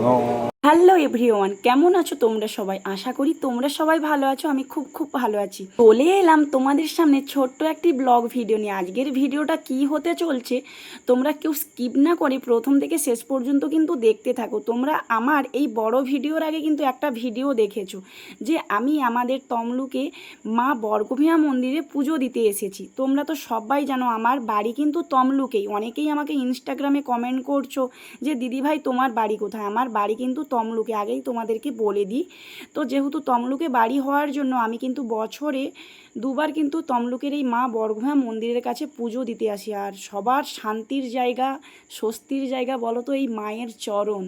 No. Everyone কেমন আছো তোমরা সবাই? আশা করি তোমরা সবাই ভালো আছো। আমি খুব খুব ভালো আছি। চলে এলাম তোমাদের সামনে ছোট্ট একটি ব্লগ ভিডিও নিয়ে। আজকের ভিডিওটা কি হতে চলছে, তোমরা কেউ স্কিপ না করে প্রথম থেকে শেষ পর্যন্ত কিন্তু দেখতে থাকো। তোমরা আমার এই বড় ভিডিওর আগে কিন্তু একটা ভিডিও দেখেছ, যে আমি আমাদের তমলুকে মা বর্গভীমা মন্দিরে পুজো দিতে এসেছি। তোমরা তো সবাই জানো, আমার বাড়ি কিন্তু তমলুকেই। অনেকেই আমাকে ইনস্টাগ্রামে কমেন্ট করছ, যে দিদিভাই, তোমার বাড়ি কোথায়? আমার বাড়ি কিন্তু তমলুকে আগেই তোমাদেরকে বলে দিই। তো যেহেতু তমলুকে বাড়ি হওয়ার জন্য আমি কিন্তু বছরে দুবার কিন্তু তমলুকের এই মা বর্গভা মন্দিরের কাছে পুজো দিতে আসি। আর সবার শান্তির জায়গা, স্বস্তির জায়গা বলো তো এই মায়ের চরণ।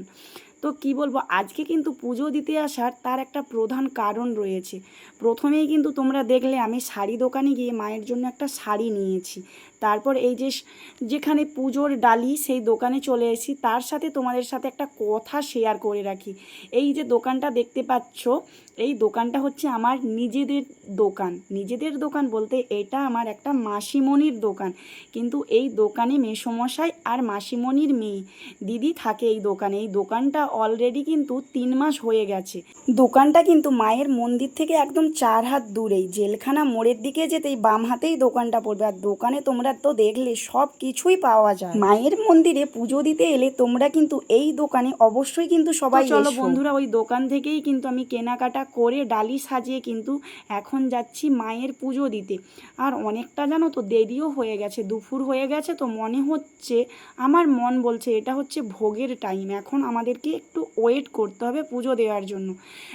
তো কি বলব, আজকে কিন্তু পুজো দিতে আসার তার একটা প্রধান কারণ রয়েছে। প্রথমেই কিন্তু তোমরা দেখলে আমি শাড়ি দোকানে গিয়ে মায়ের জন্য একটা শাড়ি নিয়েছি। তারপর এই যে যেখানে পুজোর ডালি সেই দোকানে চলে এসেছি। তার সাথে তোমাদের সাথে একটা কথা শেয়ার করে রাখি। এই যে দোকানটা দেখতে পাচ্ছ, এই দোকানটা হচ্ছে আমার নিজেদের দোকান। নিজেদের দোকান বলতে এটা আমার একটা মাসিমণির দোকান। কিন্তু এই দোকানে মেসমশাই আর মাসিমণির মেয়ে, দিদি থাকে এই দোকানে। এই দোকানটা অলরেডি কিন্তু তিন মাস হয়ে গেছে। দোকানটা কিন্তু মায়ের মন্দির থেকে একদম চার হাত দূরেই। জেলখানা মোড়ের দিকে যেতেই বাম হাতেই দোকানটা পড়বে। আর দোকানে তোমরা তো দেখলে সব কিছুই পাওয়া যায়। মায়ের মন্দিরে পুজো দিতে এলে তোমরা কিন্তু এই দোকানে অবশ্যই কিন্তু সবাই চলো বন্ধুরা ওই দোকান থেকেই কিন্তু আমি কেনাকাটা করে ডালি সাজিয়ে কিন্তু এখন যাচ্ছি মায়ের পুজো দিতে। আর অনেকটা জানো তো দেরিও হয়ে গেছে দুপুর হয়ে গেছে তো মনে হচ্ছে আমার মন বলছে এটা হচ্ছে ভোগের টাইম এখন আমাদেরকে একটু ওয়েট করতে হবে পুজো দেওয়ার জন্য।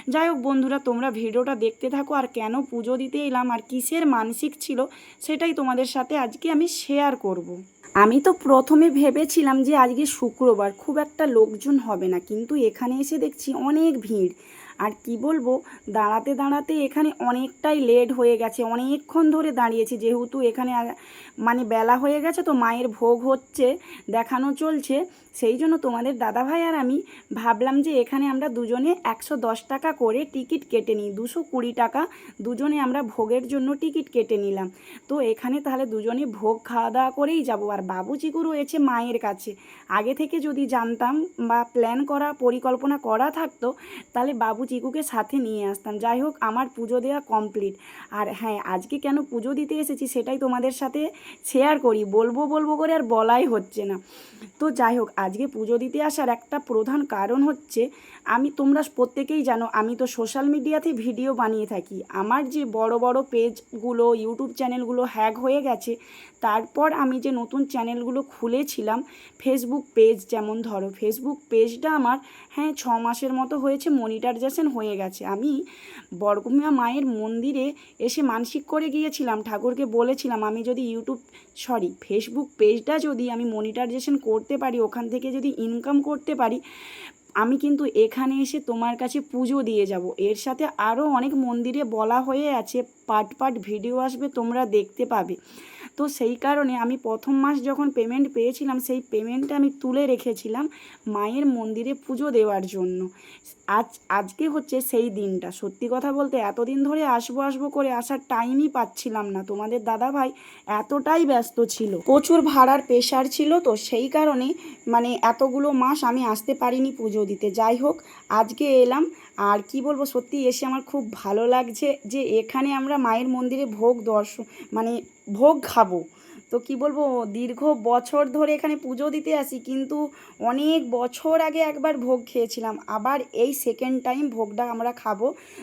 যাই হোক বন্ধুরা তোমরা ভিডিওটা দেখতে থাকো আর কেন পুজো দিতে এলাম আর কিসের মানসিক ছিল সেটাই তোমাদের সাথে আজকে আমি শেয়ার করব। আমি তো প্রথমে ভেবেছিলাম যে আজকে শুক্রবার খুব একটা লোকজন হবে না, কিন্তু এখানে এসে দেখছি অনেক ভিড় আর কি বলব, দাঁড়াতে দাঁড়াতে এখানে অনেকটাই লেট হয়ে গেছে। অনেকক্ষণ ধরে দাঁড়িয়েছি, যেহেতু এখানে মানে বেলা হয়ে গেছে তো মায়ের ভোগ হচ্ছে, দেখানো চলছে। সেই জন্য তোমাদের দাদাভাই আর আমি ভাবলাম যে এখানে আমরা দুজনে একশো দশ টাকা করে টিকিট কেটে নিই, দুশো কুড়ি টাকা দুজনে আমরা ভোগের জন্য টিকিট কেটে নিলাম। তো এখানে তাহলে দুজনে ভোগ খাওয়া দাওয়া করেই যাব। আর বাবু রয়েছে মায়ের কাছে। আগে থেকে যদি জানতাম বা প্ল্যান করা, পরিকল্পনা করা থাকতো, তাহলে বাবু চিকুকে সাথে নিয়ে আসতাম। যাই হোক, আমার পুজো দেওয়া কমপ্লিট আর হ্যাঁ আজকে কেন পুজো দিতে এসেছি সেটাই তোমাদের সাথে শেয়ার করি। বলব বলব করে আর বলাই হচ্ছে না। তো যাই হোক, আজকে পুজো দিতে আসার একটা প্রধান কারণ হচ্ছে, আমি তোমরা প্রত্যেকেই জানো, আমি তো সোশ্যাল মিডিয়াতে ভিডিও বানিয়ে থাকি। আমার যে বড় বড় পেজগুলো ইউটিউব চ্যানেলগুলো হ্যাক হয়ে গেছে, তারপর আমি যে নতুন চ্যানেলগুলো খুলেছিলাম ফেসবুক পেজ যেমন ধরো ফেসবুক পেজটা আমার হ্যাঁ ছ মাসের মতো হয়েছে মনিটাইজেশন হয়ে গেছে। আমি বর্গমিয়া মায়ের মন্দিরে এসে মানসিক করে গিয়েছিলাম, ঠাকুরকে বলেছিলাম, আমি যদি ইউটিউব সরি ফেসবুক পেজটা যদি আমি মনিটাইজেশন করতে পারি, ওখান থেকে যদি ইনকাম করতে পারি, আমি কিন্তু এখানে এসে তোমার কাছে পুজো দিয়ে যাব। এর সাথে আরও অনেক মন্দিরে বলা হয়ে আছে পার্ট পার্ট ভিডিও আসবে, তোমরা দেখতে পাবে। তো সেই কারণে আমি প্রথম মাস যখন পেমেন্ট পেয়েছিলাম, সেই পেমেন্টটা আমি তুলে রেখেছিলাম মায়ের মন্দিরে পুজো দেওয়ার জন্য। আজ, আজকে হচ্ছে সেই দিনটা। সত্যি কথা বলতে এতদিন ধরে আসব আসব করে আসার টাইমই পাচ্ছিলাম না। তোমাদের দাদা ভাই এতটাই ব্যস্ত ছিল। প্রচুর ভাড়ার প্রেশার ছিল তো সেই কারণে মানে এতগুলো মাস আমি আসতে পারিনি পুজো দিতে। যাই হোক, আজকে এলাম। আর কি বলব, সত্যি এসে আমার খুব ভালো লাগছে যে এখানে আমরা মায়ের মন্দিরে ভোগ দর্শন মানে ভোগ খাব। তো কি বলব, দীর্ঘ বছর ধরে এখানে পুজো দিতে আসি, কিন্তু অনেক বছর আগে একবার ভোগ খেয়েছিলাম। আবার এই সেকেন্ড টাইম ভোগটা আমরা খাব।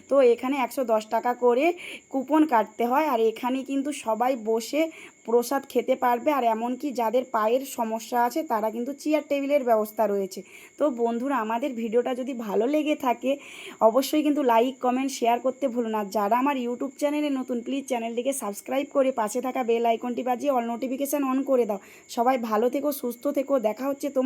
তো এখানে একশো দশ টাকা করে কুপন কাটতে হয়। আর এখানে কিন্তু সবাই বসে প্রসাদ খেতে পারবে আর এমনকি যাদের পায়ের সমস্যা আছে তারা কিন্তু চেয়ার টেবিলের ব্যবস্থা রয়েছে। তো বন্ধুরা, আমাদের ভিডিওটা যদি ভালো লেগে থাকে, অবশ্যই কিন্তু লাইক কমেন্ট শেয়ার করতে ভুলো না। যারা আমার ইউটিউব চ্যানেলে নতুন প্লিজ চ্যানেলটিকে সাবস্ক্রাইব করে পাশে থাকা বেল আইকনটি বাজিয়ে অল নোটিফিকেশান অন করে দাও। সবাই ভালো থেকো, সুস্থ থেকো, দেখা হচ্ছে তোমার